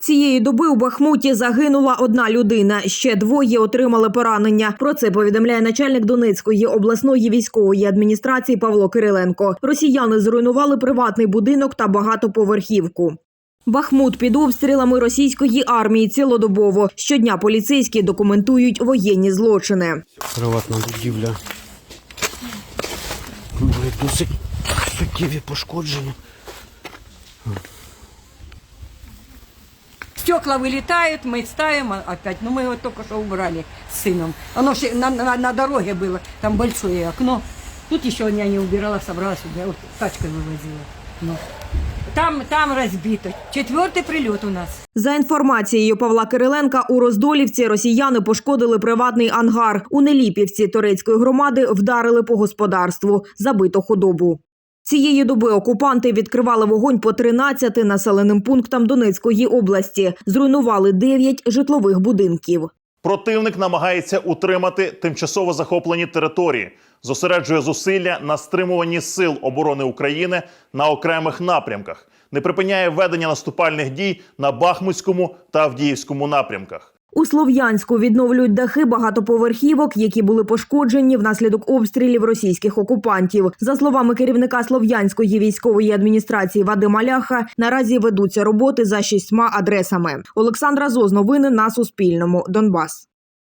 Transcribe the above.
Цієї доби у Бахмуті загинула одна людина. Ще двоє отримали поранення. Про це повідомляє начальник Донецької обласної військової адміністрації Павло Кириленко. Росіяни зруйнували приватний будинок та багатоповерхівку. Бахмут під обстрілами російської армії цілодобово. Щодня поліцейські документують воєнні злочини. Приватна будівля. Досить суттєві пошкодження Стекла вылетают, мы ставим а- опять. Ну, мы его только что убрали с сыном. Оно же на, на, на дороге было, там большое окно. Тут еще я не убирала, собрала сюда, вот тачкой вывозила. Ну. Там, там разбито. Четвертый прилет у нас. За інформацією Павла Кириленка, у Роздолівці росіяни пошкодили приватний ангар. У Неліпівці Торецької громади вдарили по господарству, забито худобу. Цієї доби окупанти відкривали вогонь по 13 населеним пунктам Донецької області. Зруйнували 9 житлових будинків. Противник намагається утримати тимчасово захоплені території, зосереджує зусилля на стримуванні сил оборони України на окремих напрямках, не припиняє ведення наступальних дій на Бахмутському та Авдіївському напрямках. У Слов'янську відновлюють дахи багатоповерхівок, які були пошкоджені внаслідок обстрілів російських окупантів. За словами керівника Слов'янської військової адміністрації Вадима Ляха, наразі ведуться роботи за шістьма адресами. Олександра Зоз, новини на Суспільному. Донбас.